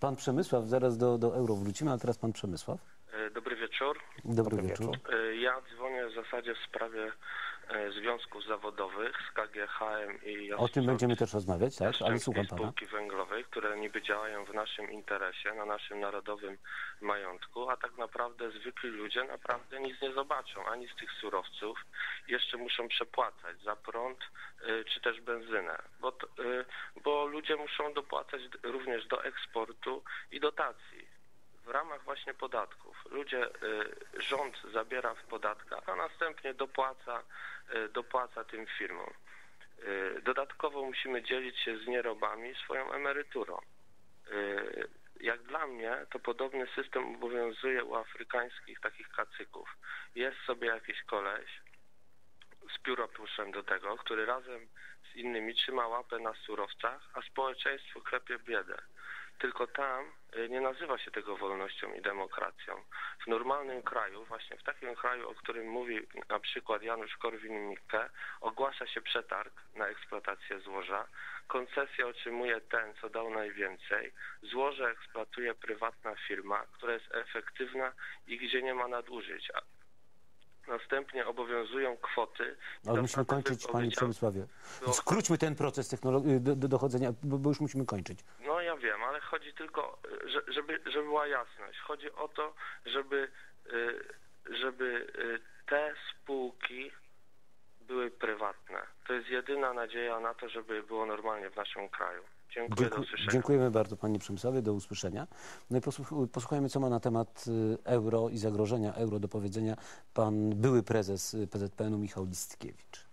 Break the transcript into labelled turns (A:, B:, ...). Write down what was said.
A: Pan Przemysław, zaraz do, do euro wrócimy, ale teraz pan Przemysław.
B: E, Dobry wieczór.
A: Dobry,
C: Dobry
A: wieczór.
C: wieczór.
B: E, Ja dzwonię w zasadzie w sprawie e, związków zawodowych z KGHM i
A: O tym będziemy też rozmawiać, tak? Ale słucham pana.
B: Spółki Węglowej, które niby działają w naszym interesie, na naszym narodowym majątku, a tak naprawdę zwykli ludzie naprawdę nic nie zobaczą, ani z tych surowców. Jeszcze muszą przepłacać za prąd y, czy też benzynę, bo, to, y, bo ludzie muszą dopłacać również do eksportu i dotacji. W ramach właśnie podatków. Ludzie, y, rząd zabiera w podatkach, a następnie dopłaca, dopłaca tym firmom. Y, Dodatkowo musimy dzielić się z nierobami swoją emeryturą. Y, Jak dla mnie, to podobny system obowiązuje u afrykańskich takich kacyków. Jest sobie jakiś koleś z pióropuszem do tego, który razem z innymi trzyma łapę na surowcach, a społeczeństwo klepie biedę. Tylko tam y, nie nazywa się tego wolnością i demokracją. W normalnym kraju, właśnie w takim kraju, o którym mówi na przykład Janusz Korwin-Mikke, ogłasza się przetarg na eksploatację złoża. Koncesję otrzymuje ten, co dał najwięcej. Złoże eksploatuje prywatna firma, która jest efektywna i gdzie nie ma nadużyć. Następnie obowiązują kwoty.
A: Ale musimy kończyć, panie Przemysławie.
B: było-
A: Skróćmy ten proces technologii do, do dochodzenia, bo, bo już musimy kończyć.
B: No ja wiem, ale chodzi tylko, że- żeby, żeby była jasność. Chodzi o to, żeby, y, żeby y, te spółki jest jedyna nadzieja na to, żeby było normalnie w naszym kraju. Dziękuję,
A: dziękujemy bardzo panie Przemysławie, do usłyszenia. No i posłuch- posłuchajmy, co ma na temat y, euro i zagrożenia euro do powiedzenia pan były prezes y, PZPN-u Michał Listkiewicz.